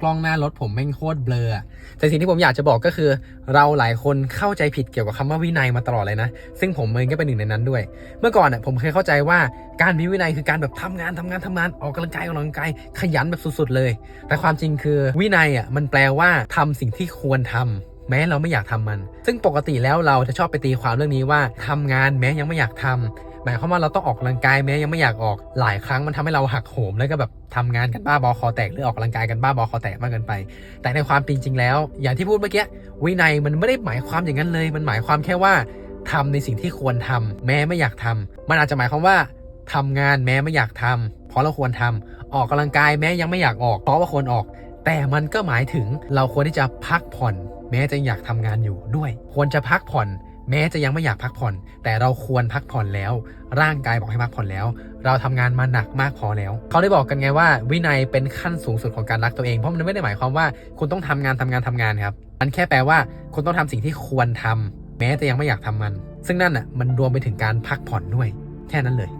กล้องหน้ารถผมแม่งโคตรเบลออแต่สิ่งที่ผมอยากจะบอกก็คือ เราหลายคนเข้าใจผิดเกี่ยวกับคำว่าวินัยมาตลอดเลยนะ ซึ่งผมเองก็เป็นหนึ่งในนั้นด้วย เมื่อก่อนอะผมเคยเข้าใจว่าการมีวินัยคือการแบบทำงานทำงานทำงานออกกำลังกายออกกำลังกายขยันแบบสุดๆเลย แต่ความจริงคือวินัยอะมันแปลว่าทำสิ่งที่ควรทำแม้เราไม่อยากทำมัน ซึ่งปกติแล้วเราจะชอบไปตีความเรื่องนี้ว่าทำงานแม้ยังไม่อยากทำ หมายความว่าเราต้องออกกำลังกายแม้ยังไม่อยากออกหลายครั้งมันทำให้เราหักโหมแล้วก็แบบทำงานกันบ้าบอคอแตกหรือออกกำลังกายกันบ้าบอคอแตกมากเกินไป แต่ในความเป็นจริงแล้ว อย่างที่พูดเมื่อกี้วินัยมันไม่ได้หมายความอย่างนั้นเลย มันหมายความแค่ว่าทำในสิ่งที่ควรทำแม้ไม่อยากทำมันอาจจะหมายความว่าทำงานแม้ไม่อยากทำเพราะเราควรทำออกกำลังกายแม้ยังไม่อยากออกเพราะว่าควรออก แต่มันก็หมายถึงเราควรที่จะพักผ่อน แม้จะอยากทำงานอยู่ด้วย ควรจะพักผ่อน แม้จะยังไม่อยากพักผ่อน แต่เราควรพักผ่อนแล้ว ร่างกายบอกให้พักผ่อนแล้ว เราทำงานมาหนักมากพอแล้ว เขาได้บอกกันไงว่า วินัยเป็นขั้นสูงสุดของการรักตัวเอง เพราะมันไม่ได้หมายความว่าคุณต้องทำงานทำงานทำงานครับ มันแค่แปลว่าคุณต้องทำสิ่งที่ควรทำแม้จะยังไม่อยากทำมัน ซึ่งนั่นอะมันรวมไปถึงการพักผ่อนด้วย แค่นั้นเลย